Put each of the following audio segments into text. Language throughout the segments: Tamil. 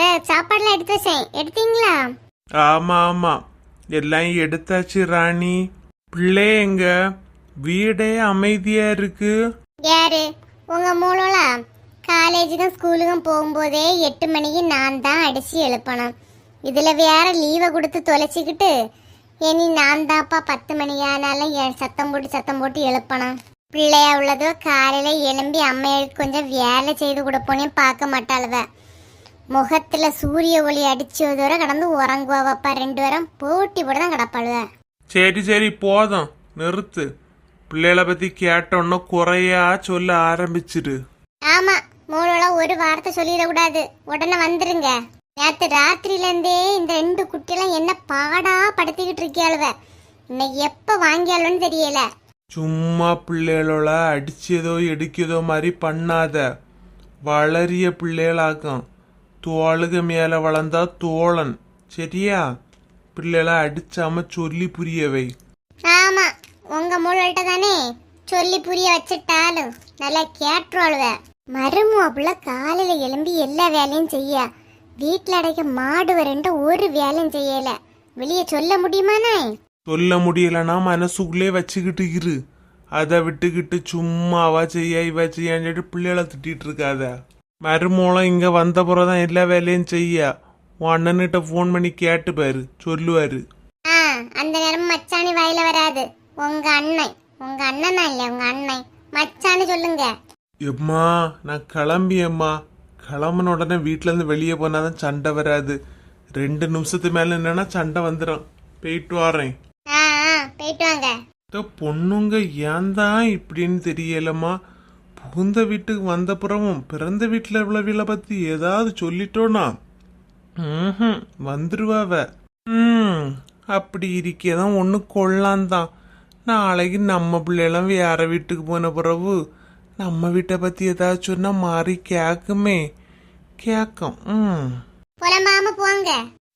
எடுத்து வச்சேன். எடுத்தீங்களா? ஆமா ஆமா. எல்லாம் எடுத்தாச்சு ராணி. பிள்ளை எங்க? வீடே அமைதியா இருக்கு. யாரு? உங்க மூலம்லா காலேஜுக்கும் ஸ்கூலுக்கும் போகும்போதே எட்டு மணிக்கு நான் தான் அடிச்சு எழுப்பணும். இதுல வேற லீவை கொடுத்து தொலைச்சிக்கிட்டு இனி நான் தான்ப்பா பத்து மணி ஆனாலும் என் சத்தம் போட்டு சத்தம் போட்டு எழுப்பணும். பிள்ளையா உள்ளதோ காலையில எழும்பி அம்மைகளுக்கு கொஞ்சம் வேலை செய்து கொடுப்போனே பார்க்க மாட்டாளுவ. முகத்துல சூரிய ஒளி அடிச்சதோட கடந்து உறங்குவாவப்பா ரெண்டு பேரும் போட்டி போட்டு தான் கிடப்பாளுவ. சரி சரி போதும். நிறுத்து. பிள்ளைகளை பத்தி கேட்டோன்னா குறையா சொல்ல ஆரம்பிச்சிரு ஆமா மூணுலாம் ஒரு வார்த்தை சொல்லிடக்கூடாது. உடனே வந்துருங்க. நேத்து ராத்திரில இருந்தே இந்த ரெண்டு குட்டியெல்லாம் என்ன பாடா படுத்திக்கிட்டு இருக்கியாளுவ. இன்னைக்கு எப்ப வாங்கியாலுன்னு தெரியல. சும்மா பிள்ளைகளோட அடிச்சதோ எடுக்கதோ மாதிரி பண்ணாத. வளரிய பிள்ளைகளாக்கும். தோளுக மேல வளர்ந்தா தோழன். சரியா? பிள்ளைகளை அடிச்சாம சொல்லி புரியவை. ஆமா உங்க மூளைகிட்ட தானே சொல்லி புரிய வச்சுட்டாலும் நல்லா கேட்டுருவாளுவ. மருமோப்புல காலையில எழும்பி எல்லா வேலையும் செய்ய. வீட்டுல அடைக்க மாடு வரண்டு ஒரு வேலையும் செய்யல. வெளியே சொல்ல முடியுமாண்ணே சொல்ல முடியலன்னா மனசுக்குள்ளே வச்சுக்கிட்டு இரு. அதை விட்டுக்கிட்டு சும்மாவா செய்ய இவ செய்யான்னு பிள்ளைகளை திட்டிட்டு இருக்காத. மருமூலம் இங்க வந்த தான் எல்லா வேலையும் செய்ய உன் அண்ணன்கிட்ட ஃபோன் பண்ணி கேட்டு பாரு சொல்லுவாரு ஆ அந்த நேரம் மச்சானி வாயில வராது உங்க அண்ணன் உங்க அண்ணன் இல்ல உங்க அண்ணன் மச்சான்னு சொல்லுங்க எம்மா நான் கிளம்பியம்மா கிளம்புன உடனே வீட்ல இருந்து வெளியே போனாதான் சண்டை வராது ரெண்டு நிமிஷத்து மேல என்னன்னா சண்டை வந்துடும் போயிட்டு வரேன் ஆ ஆ போயிட்டு வாங்க இந்த பொண்ணுங்க ஏன் தான் இப்படின்னு தெரியலம்மா புகுந்த வீட்டுக்கு வந்த பிறவும் பிறந்த வீட்டில் உள்ளவில பத்தி ஏதாவது சொல்லிட்டோனா ம் வந்துருவாவ. ம் அப்படி இருக்கேதான் ஒன்று கொள்ளான் தான் நாளைக்கு நம்ம பிள்ளைலாம் வேற வீட்டுக்கு போன பிறகு நம்ம வீட்டை பத்தி ஏதாவது சொன்னா மாறி கேக்குமே. கேக்கும் ம். புலம்பாம போங்க.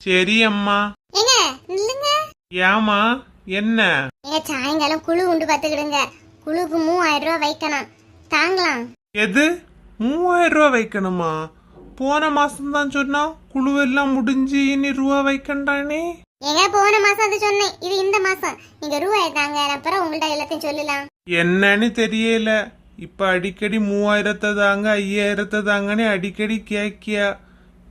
சரி அம்மா. ஏங்க நில்லுங்க. ஏமா என்ன? ஏங்க சாயங்காலம் குழு உண்டு பாத்துக்கிடுங்க குழுக்கு மூவாயிரம் ரூபாய் வைக்கணும். தாங்கலாம். எது? மூவாயிரம் ரூபா வைக்கணுமா? போன மாசம் தான் சொன்னா குழுவெல்லாம் முடிஞ்சு இனி ரூபா வைக்கண்டானே? ஏங்க போன மாசம் அது சொன்னேன். இது இந்த மாசம். நீங்க ரூபாய் தாங்க அப்புறம் உங்கள்ட்ட எல்லாத்தையும் சொல்லலாம். என்னன்னு தெரியல. இப்ப அடிக்கடி மூவாயிரத்தை தாங்க ஐயாயிரத்தை தாங்கன்னு அடிக்கடி கேக்கியா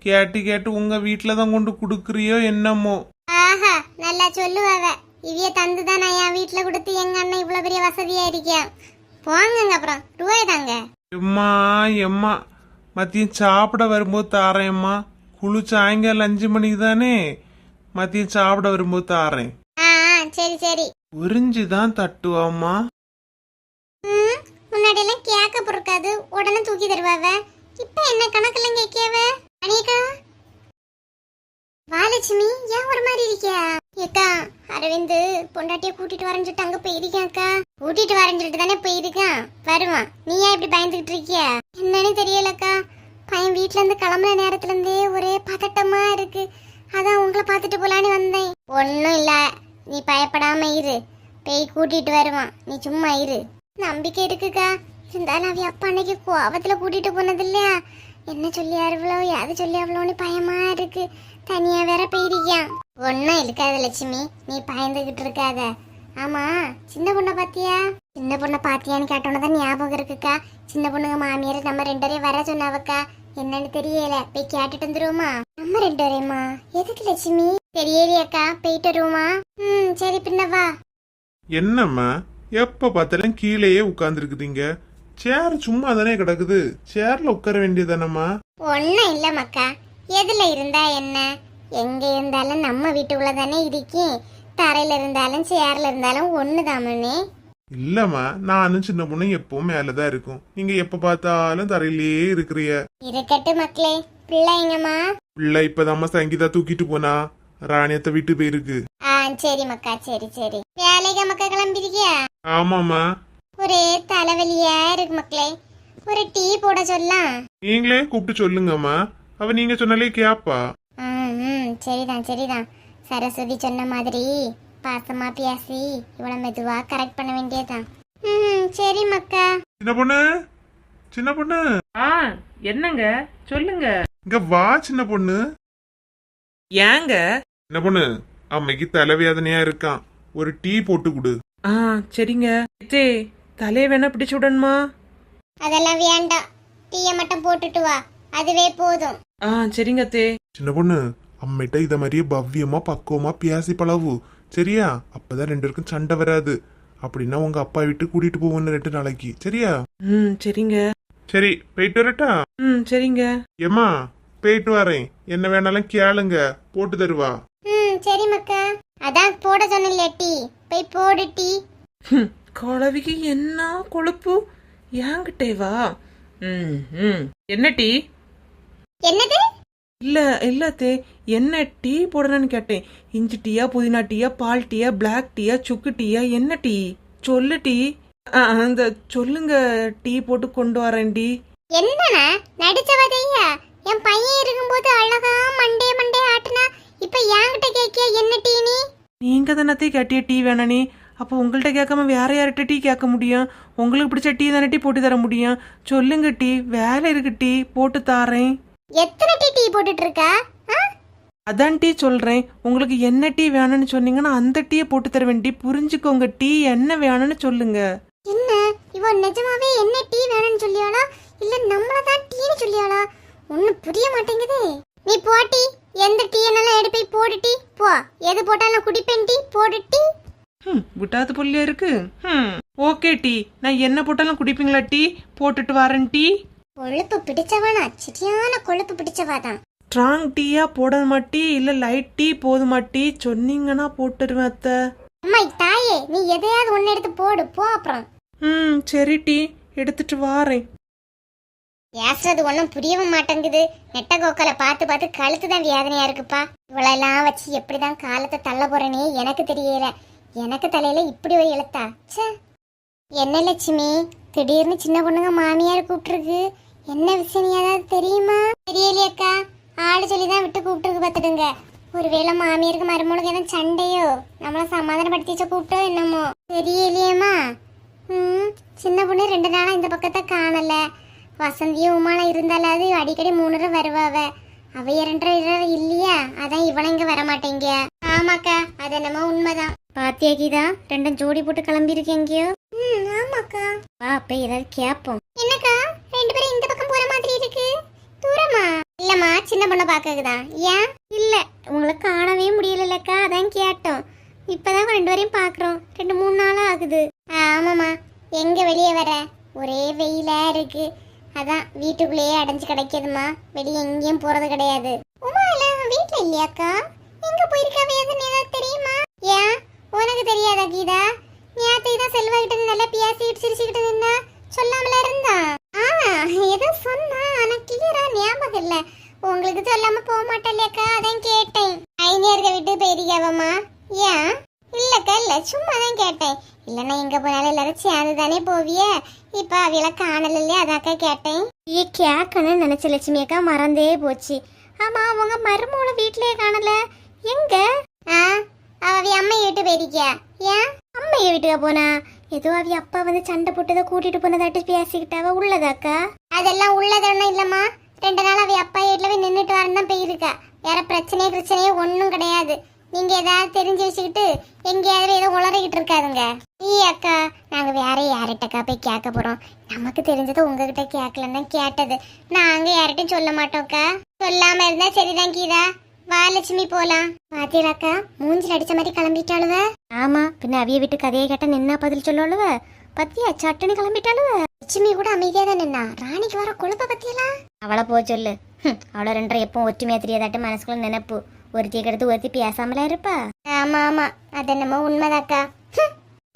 கேட்டு கேட்டு உங்க வீட்டுல தான் கொண்டு கொடுக்குறியோ என்னமோ? ஆஹா நல்லா சொல்லுவாவ. இவிய தந்து தான் நான் என் வீட்டுல கொடுத்து எங்க அண்ணன் இவ்வளவு பெரிய வசதியா இருக்கியா? போங்கங்க அப்புறம் ரூபாய் தாங்க எம்மா எம்மா. மதியம் சாப்பிட வரும்போது தாரேம்மா குழு சாயங்காலம் அஞ்சு மணிக்கு தானே? மதியம் சாப்பிட வரும்போது தாரேன். ஆ ஆ, சரி சரி. உறிஞ்சுதான் தட்டுவாம்மா ம், முன்னாடி எல்லாம் கேட்க பொறுக்காது. உடனே தூக்கி தருவாவ. இப்ப என்ன கணக்கெல்லாம் கேட்கியாவ அனிகா வாலட்சுமி ஏன் ஒரு மாதிரி இருக்கியா? ஏக்கா அரவிந்து பொண்டாட்டிய கூட்டிட்டு வரேன்னு சொல்லிட்டு அங்க போயிருக்காக்கா கூட்டிட்டு வரேன்னு சொல்லிட்டு தானே போயிருக்கான். வருவான். நீ ஏன் இப்படி பயந்துகிட்டு இருக்கியா? என்னன்னு தெரியலக்கா. பையன் வீட்ல இருந்து கிளம்புற நேரத்துல இருந்தே ஒரே பதட்டமா இருக்கு. அதான் உங்களை பார்த்துட்டு போலான்னு வந்தேன். ஒன்னும் இல்ல. நீ பயப்படாம இரு. பேய் கூட்டிட்டு வருவான். நீ சும்மா இரு. நம்பிக்கை இருக்குக்கா. இருந்தாலும் அவ அப்பா அன்னைக்கு கோவத்துல கூட்டிட்டு போனது இல்லையா என்ன சொல்லி அருவளோ யாது சொல்லி அவ்வளோன்னு பயமா இருக்கு? தனியா வேற போயிருக்கியான் ஒன்னும் இருக்காது லட்சுமி நீ பயந்துகிட்டு இருக்காத. ஆமா சின்ன பொண்ணை பாத்தியா? சின்ன பொண்ணை பாத்தியான்னு கேட்டோன்னு தான் ஞாபகம் இருக்குக்கா. சின்ன பொண்ணுங்க மாமியார் நம்ம ரெண்டு பேரையும் வர சொன்னாவக்கா. என்னன்னு தெரியல. போய் கேட்டுட்டு வந்துருவோமா? நம்ம ரெண்டு பேரையுமா? எதுக்கு லட்சுமி? தெரியலையாக்கா போயிட்டு வருவோமா? ம் சரி பின்ன வா. என்னம்மா எப்ப பார்த்தாலும் கீழேயே உட்கார்ந்துருக்குறீங்க சேர் சும்மா தானே கிடக்குது சேர்ல உட்கார வேண்டியதானம்மா? ஒன்றும் இல்லை மக்கா. எதில் இருந்தா என்ன? எங்கே இருந்தாலும் நம்ம வீட்டுக்குள்ள தானே இருக்கேன் தரையில் இருந்தாலும் சேர்ல இருந்தாலும் ஒன்று தாமண்ணே இல்லம்மா நானும் சின்ன பொண்ணு எப்பவும் மேலதான் இருக்கும். நீங்க எப்ப பார்த்தாலும் தரையிலேயே இருக்கிறிய இருக்கட்டும் மக்களே பிள்ளைங்கம்மா. பிள்ளை இப்பதாம்மா சங்கீதா தூக்கிட்டு போனா. ராணியத்தை விட்டு போயிருக்கு. ஆ சரி மக்கா சரி சரி. வேலைக்கு மக்கா கிளம்பிருக்கியா? ஆமாம்மா. ஒரே தலைவலியா இருக்கு மக்களே. ஒரு டீ போட சொல்லலாம். நீங்களே கூப்பிட்டு சொல்லுங்கம்மா. அவ நீங்க சொன்னாலே கேப்பா. ம் சரிதான் சரிதான். சரஸ்வதி சொன்ன மாதிரி பாசமா பேசி இவ்வளோ மெதுவா கரெக்ட் பண்ண வேண்டியதுதான். ம் சரி மக்கா. சின்ன பொண்ணு? சின்ன பொண்ணு? ஆ என்னங்க? சொல்லுங்க. இங்க வா சின்ன பொண்ணு. ஏங்க? என்ன பொண்ணு அம்மைக்கு தலைவேதனையா இருக்கான். ஒரு டீ போட்டு கொடு. ஆ சரிங்க. தே தலையை வேணா பிடிச்சு விடணுமா? அதெல்லாம் வேண்டாம். டீயை மட்டும் போட்டுட்டு வா. அதுவே போதும். ஆ சரிங்க தே சின்ன பொண்ணு அம்மிட்ட இத மாதிரியே பவ்யமா பக்குவமா பேசி பழகு சரியா? அப்பதான் ரெண்டு பேருக்கும் சண்டை வராது. அப்படின்னா உங்க அப்பா விட்டு கூட்டிட்டு போவோன்னு ரெண்டு நாளைக்கு. சரியா? ம் சரிங்க. சரி போயிட்டு வரட்டா? ம் சரிங்க. ஏம்மா போயிட்டு வரேன். என்ன வேணாலும் கேளுங்க. போட்டு தருவா. ம் சரி மக்கா அதான் போட சொன்னில்ல டீ. போய் போடு டீ. குழவிக்கு என்ன கொழுப்பு? ஏங்கிட்டே வா. ம் ம். என்ன டீ? என்னது? இல்ல இல்ல தே என்ன டீ போடணும்னு கேட்டேன். இஞ்சி டீயா புதினா டீயா பால் டீயா பிளாக் டீயா சுக்கு டீயா என்ன டீ? சொல்லு டீ. ஆ, அந்த சொல்லுங்க டீ போட்டு கொண்டு வரேன் டீ. என்னண்ணா நடிச்சவதையா? என் பையன் இருக்கும்போது அழகா மண்டே மண்டே ஆட்டுனா இப்ப என்கிட்ட கேக்கிய என்ன டீ நீ? நீங்க தானே கேட்டிய டீ வேணானே அப்போ உங்கள்கிட்ட கேட்காம வேற யார்கிட்ட டீ கேட்க முடியும்? உங்களுக்கு பிடிச்ச டீ தானே டீ போட்டு தர முடியும்? சொல்லுங்க டீ. வேலை இருக்கு டீ. போட்டு தாரேன். எத்தனை டீ டீ போட்டுட்டு இருக்கா? அதான் டீ சொல்றேன். உங்களுக்கு என்ன டீ வேணும்னு சொன்னீங்கன்னா அந்த டீயை போட்டு தருவேன் டீ. புரிஞ்சுக்கோங்க டீ. என்ன வேணும்னு சொல்லுங்க. என்ன? இவ நிஜமாவே என்ன டீ வேணும்னு சொல்லியாளா? இல்ல நம்மள தான் டீன்னு சொல்லியாளா? ஒன்னும் புரிய மாட்டேங்குதே. நீ போட்டி எந்த டீ என்னாலும் எடுப்பை போடு டீ. போ. எது போட்டாலும் குடிப்பேன் டீ. போடு டீ. ம் விட்டாது புள்ளியா இருக்கு. ம் ஓகே டீ. நான் என்ன போட்டாலும் குடிப்பீங்களா டீ? போட்டுட்டு வரேன் டீ. கொழுப்பு பிடிச்சவனா சரியான கொழுப்பு பிடிச்சவா தான். ஸ்ட்ராங் டீயா போடணுமா டீ? இல்ல லைட் டீ போதுமா டீ? சொன்னீங்கன்னா போட்டுருவேன் அத்தை. அம்மா தாயே நீ எதையாவது ஒன்னு எடுத்து போடு. போ அப்புறம். ம் சரி டீ. எடுத்துட்டு வாரேன். பேசுறது ஒன்றும் புரியவும் மாட்டேங்குது. நெட்ட கோக்கலை பார்த்து பார்த்து கழுத்து தான் வேதனையா இருக்குப்பா. இவளெல்லாம் வச்சு எப்படிதான் காலத்தை தள்ள போறேனே எனக்கு தெரியல. எனக்கு தலையில இப்படி ஒரு எழுத்தா? ச்சே. என்ன லட்சுமி? திடீர்னு சின்ன பொண்ணுங்க மாமியார் கூப்பிட்டுருக்கு. என்ன விஷயம் ஏதாவது தெரியுமா? தெரியலையக்கா ஆளு சொல்லி தான் விட்டு கூப்பிட்டுருக்கு பார்த்துடுங்க ஒருவேளை மாமியாருக்கு மருமகளுக்கு எதுவும் சண்டையோ நம்மள சமாதானப்படுத்தி வச்ச கூப்பிட்டோ என்னமோ. தெரியலையேம்மா. ம் சின்ன பொண்ணு ரெண்டு நாளா இந்த பக்கத்தை காணல. வசந்தியும் உமால இருந்தாலாவது அடிக்கடி மூணு தடவை வருவாவ அவ. இரண்டரை இல்லையா? அதான் இவளும் இங்க வர மாட்டேங்க ஆமாக்கா அது என்னமோ உண்மைதான். பாத்தியா கீதா? ரெண்டும் ஜோடி போட்டு கிளம்பி இருக்கீங்கயோ ம் ஆமாக்கா. வா அப்ப ஏதாவது கேப்போம். என்னக்கா? ரெண்டு பேரும் இந்த பக்கம் போற மாதிரி இருக்கு. தூரமா? இல்லம்மா சின்ன பொண்ணை பாக்கக்குதான் ஏன்? இல்ல. உங்களை காணவே முடியலல்லக்கா அதான் கேட்டோம். இப்பதான் ரெண்டு பேரையும் பாக்குறோம் ரெண்டு மூணு நாளா ஆகுது. ஆமாம்மா. எங்க வெளியே வர? ஒரே வெயிலா இருக்கு. அதான் வீட்டுக்குள்ளேயே அடைஞ்சு கிடைக்குதுமா வெளியே எங்கேயும் போறது கிடையாது. உமா இல்ல வீட்ல இல்லையாக்கா எங்க போயிருக்காவே எதுன்னு ஏதாவது தெரியுமா ஏன் உனக்கு தெரியாதா கீதா. நேத்து தான் செல்வா கிட்ட நல்லா பேசிட்டு சிரிச்சுக்கிட்டு நின்னா சொல்லாமல இருந்தா? ஆ ஏதோ சொன்னா ஆனா கிளியரா ஞாபகம் இல்ல. உங்களுக்கு சொல்லாம போக மாட்டேன்லையாக்கா அதான் கேட்டேன். ஐநேருக்க விட்டு போயிருக்காவம்மா ஏன்? இல்லக்கா இல்ல சும்மா தான் கேட்டேன். இல்லைன்னா எங்க போனாலும் எல்லாரும் சேர்ந்து தானே போவிய? இப்ப அவியல காணல இல்லையா அதாக்கா கேட்டேன். ஏ கேட்கணும்னு நினைச்ச லட்சுமி அக்கா மறந்தே போச்சு. ஆமா உங்க மருமூல வீட்லயே காணல. எங்க? ஆ அவ அம்மைய விட்டு போயிருக்கியா? ஏன்? அம்மைய வீட்டுக்கு போனா? ஏதோ அவ அப்பா வந்து சண்டை போட்டதை கூட்டிட்டு போனதாட்டு பேசிக்கிட்டாவ உள்ளதாக்கா அதெல்லாம் உள்ளதொன்னும் இல்லம்மா. ரெண்டு நாள் அவ அப்பா வீட்டுல போய் நின்றுட்டு வரணும் தான் போயிருக்கா. வேற பிரச்சனையே பிரச்சனையே ஒன்றும் கிடையாது. நீங்க ஏதாவது தெரிஞ்சு வச்சுக்கிட்டு எங்கேயாவது ஏதோ உளறிக்கிட்டு இருக்காதுங்க. நீ அக்கா நாங்க வேற யார்கிட்டக்கா போய் கேட்க போறோம்? நமக்கு தெரிஞ்சது உங்ககிட்ட கேட்கலன்னு கேட்டது. நாங்க யார்கிட்டையும் சொல்ல மாட்டோம்க்கா. சொல்லாம இருந்தா சரிதான் கீதா. வா லட்சுமி போலாம். பாத்தீங்களாக்கா மூஞ்சில் அடிச்ச மாதிரி கிளம்பிட்டாளுவ. ஆமா பின்ன அவிய வீட்டு கதையை கேட்டா நின்னா பதில் சொல்லுவளுவ. பத்தியா சட்டுன்னு கிளம்பிட்டாளுவ. லட்சுமி கூட அமைதியா தான் நின்னா. ராணிக்கு வர குழப்ப பத்தியலாம் அவளை போ சொல்லு. அவளை ரெண்டரை எப்பவும் ஒற்றுமையா தெரியாதாட்டு மனசுக்குள்ள நினைப்பு. ஒருத்தியை கெடுத்து ஒருத்தி பேசாமலா இருப்பா? ஆமா ஆமா. அது என்னமோ உண்மைதாக்கா.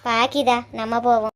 பாக்கிதா நம்ம போவோம்.